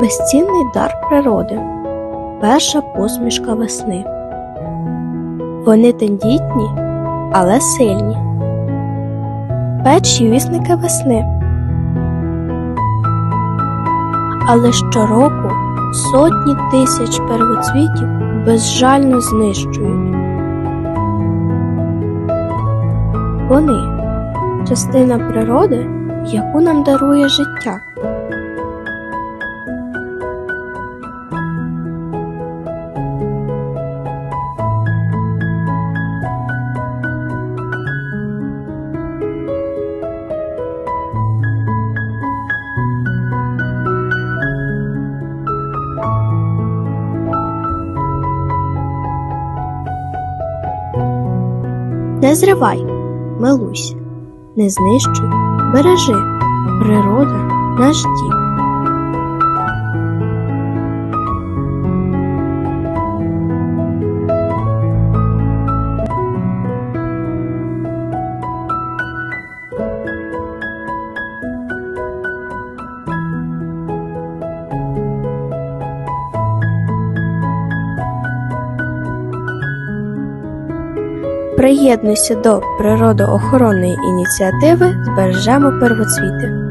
безцінний дар природи, перша посмішка весни. Вони тендітні, але сильні. Перші вісники весни. Але щороку сотні тисяч первоцвітів безжально знищують. Вони частина природи, яку нам дарує життя. Не зривай, милуйся, не знищуй, бережи, природа наш дім. Приєднуйся до природоохоронної ініціативи Збережемо первоцвіти.